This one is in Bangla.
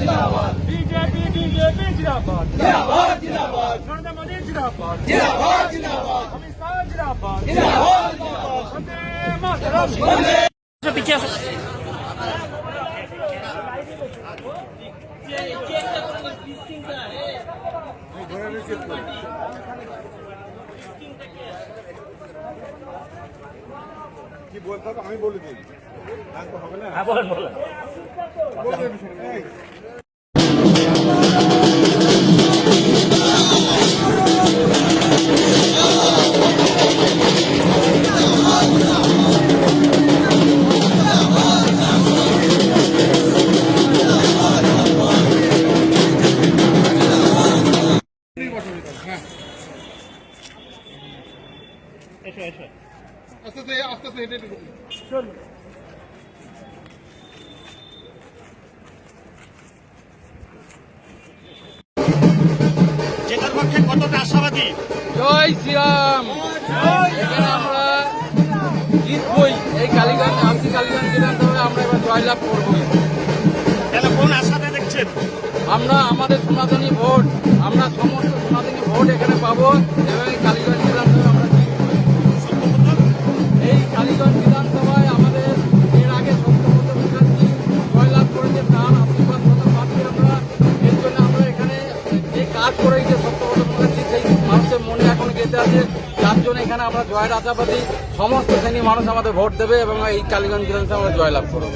बीजेपी बीजेपी जिंदाबाद जिंदाबाद जिंदाबाद नरेंद्र मोदी जिंदाबाद जिंदाबाद जिंदाबाद अमित शाह जिंदाबाद जिंदाबाद जिंदाबाद वंदे मातरम वंदे पीछे কি বলতে আমি বলে দিই হবে না বলেন বলেন এসো এসো। আস্তে আস্তে আস্তে আস্তে হেঁটে। হেঁটে জেতার পক্ষে কতটা আশাবাদী? জয় শ্রীরাম। এখানে আমরা জিতবই। এই কালীগঞ্জ আমসি কালীগঞ্জ বিধানসভায় আমরা এবার জয়লাভ করবই। কেন কোন আশাতে দেখছেন? আমরা আমাদের সনাতনী ভোট। যে করে এই সত্যব্রত সেই মানুষের মনে এখন গেঁথে আছে। যার জন্য এখানে আমরা জয়ের আশাবাদী। সমস্ত শ্রেণির মানুষ আমাদের ভোট দেবে এবং এই কালীগঞ্জ বিধানসভায় আমরা জয়লাভ করব।